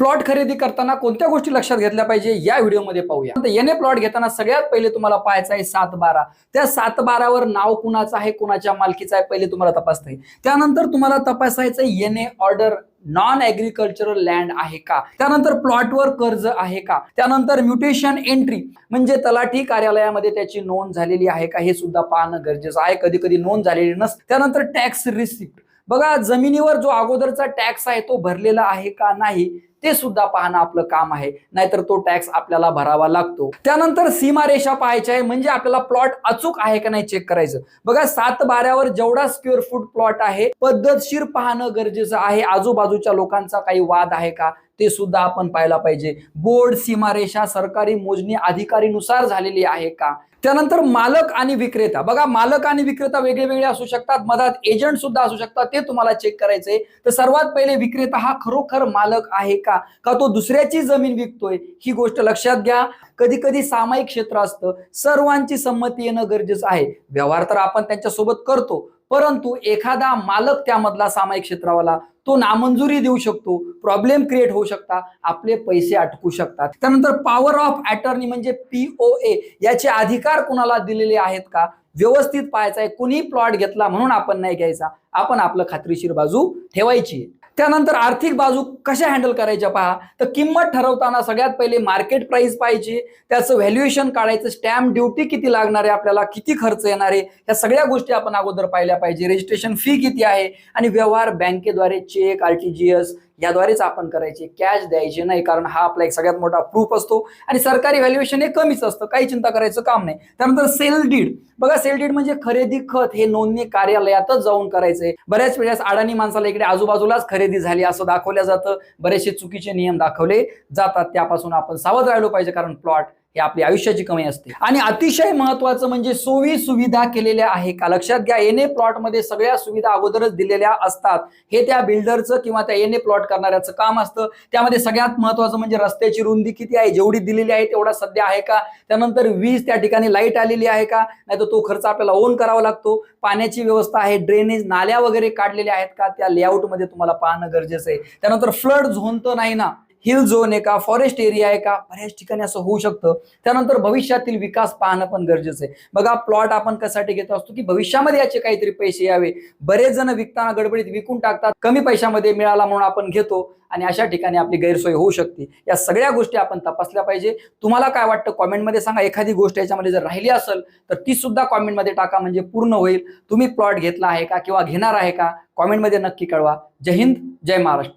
Plot खरेदी करताना कोणत्या गोष्टी लक्षात घेतल्या पाहिजे या व्हिडिओमध्ये पाहूया. येणे प्लॉट घेताना सगळ्यात पहिले तुम्हाला पाहायचं आहे सात बारा त्या सात बारावर नाव कुणाचं आहे कुणाच्या मालकीचं आहे पहिले तुम्हाला तपासता येईल. त्यानंतर तुम्हाला तपासायचं येणे ऑर्डर नॉन ऍग्रिकल्चरल लँड आहे का? त्यानंतर प्लॉटवर कर्ज आहे का? त्यानंतर म्युटेशन एंट्री म्हणजे तलाठी कार्यालयामध्ये त्याची नोंद झालेली आहे का? हे सुद्धा पाहणं गरजेचं आहे. कधी कधी नोंद झालेली नसते. त्यानंतर टॅक्स रिसिप्ट बघा जमिनीवर जो अगोदरचा टॅक्स आहे तो भरलेला आहे का नाही? ते सुद्धा पाहणं आपलं काम आहे. नाहीतर तो टॅक्स आपल्याला भरावा लागतो. त्यानंतर सीमारेषा पाहायची आहे. म्हणजे आपल्याला प्लॉट अचूक आहे का नाही चेक करायचं. बघा सात बाऱ्यावर जेवढा स्क्वेअर फूट प्लॉट आहे पद्धतशीर पाहणं गरजेचं आहे. आजूबाजूच्या लोकांचा काही वाद आहे का? ते सुद्धा आपण पाहायला पाहिजे. बोर्ड सीमारेषा सरकारी मोजणी अधिकारीनुसार झालेली आहे का? त्यानंतर मालक आणि विक्रेता. बघा मालक आणि विक्रेता वेगळे वेगळे असू शकतात. मधात एजंट सुद्धा असू शकतात. ते तुम्हाला चेक करायचंय. तर सर्वात पहिले विक्रेता हा खरोखर मालक आहे का? का तो दुसऱ्याची जमीन विकतोय? ही गोष्ट लक्षात घ्या. कधी कधी सामायिक क्षेत्र असतं. सर्वांची संमती येणं गरजेचं आहे. व्यवहार तर आपण त्यांच्यासोबत करतो. परंतु एखादा मालक त्यामधला सामायिक क्षेत्रावाला तो नामंजुरी देऊ शकतो. प्रॉब्लेम क्रिएट होऊ शकता. आपले पैसे अटकू शकतात. त्यानंतर पॉवर ऑफ अटर्नी म्हणजे पीओए याचे अधिकार कुणाला दिलेले आहेत का? व्यवस्थित पाहायचा आहे. कुणी प्लॉट घेतला म्हणून आपण नाही घ्यायचा. आपण आपलं खात्रीशीर बाजू ठेवायची. त्यानंतर आर्थिक बाजू कशा हँडल करायच्या पहा? तर किंमत ठरवताना सगळ्यात पहिले मार्केट प्राइस पाहिजे त्याचं व्हॅल्युएशन काढायचं स्टॅम्प ड्युटी किती लागणार आहे आपल्याला किती खर्च येणार आहे या सगळ्या गोष्टी आपण अगोदर पाहिल्या पाहिजे. रजिस्ट्रेशन फी किती आहे? आणि व्यवहार बँकेद्वारे चेक आरटीजीएस याद्वारेच आपण करायचे कॅश द्यायचे नाही. कारण हा आपला एक सगळ्यात मोठा प्रूफ असतो. आणि सरकारी व्हॅल्युएशन हे कमीच असतं. काही चिंता करायचं काम नाही. त्यानंतर सेल डीड बघा सेल डीड म्हणजे खरेदी खत हे नोंदणी कार्यालयातच जाऊन करायचंय बऱ्याच वेळेस अडाणी माणसाला इकडे आजूबाजूलाच खरेदी झाली असं दाखवलं जातं. बरेचसे चुकीचे नियम दाखवले जातात. त्यापासून आपण सावध राहिलो पाहिजे. कारण प्लॉट हे आपली आयुष्याची कमी असते. आणि अतिशय महत्वाचं म्हणजे सोयी सुविधा केलेल्या आहे का? लक्षात घ्या एन ए प्लॉटमध्ये सगळ्या सुविधा अगोदरच दिलेल्या असतात. हे त्या बिल्डरचं किंवा त्या एन ए प्लॉट करणाऱ्याचं काम असतं. त्यामध्ये सगळ्यात महत्वाचं म्हणजे रस्त्याची रुंदी किती आहे? जेवढी दिलेली आहे तेवढा सध्या आहे का? त्यानंतर वीज त्या ठिकाणी लाइट आलेली आहे का? नाही तर तो खर्च आपल्याला ओन करावा लागतो. पाण्याची व्यवस्था आहे ड्रेनेज नाल्या वगैरे काढलेल्या आहेत का? त्या लेआउटमध्ये तुम्हाला पाहणं गरजेचं आहे. त्यानंतर फ्लड झोन तर नाही ना? हिल झोन आहे का फॉरेस्ट एरिया आहे का बऱ्याच ठिकाणी असं होऊ शकतं. त्यानंतर भविष्यातील विकास पाहणं पण गरजेचं आहे. बघा प्लॉट आपण कशासाठी घेत असतो की भविष्यामध्ये याचे काहीतरी पैसे यावे. बरेच जण विकताना गडबडीत विकून टाकतात. कमी पैशामध्ये मिळाला म्हणून आपण घेतो आणि अशा ठिकाणी आपली गैरसोय होऊ शकते. या सगळ्या गोष्टी आपण तपासल्या पाहिजे. तुम्हाला काय वाटतं कॉमेंटमध्ये सांगा. एखादी गोष्ट याच्यामध्ये जर राहिली असेल तर ती सुद्धा कॉमेंटमध्ये टाका म्हणजे पूर्ण होईल. तुम्ही प्लॉट घेतला आहे का किंवा घेणार आहे का? कॉमेंटमध्ये नक्की कळवा. जय हिंद जय महाराष्ट्र.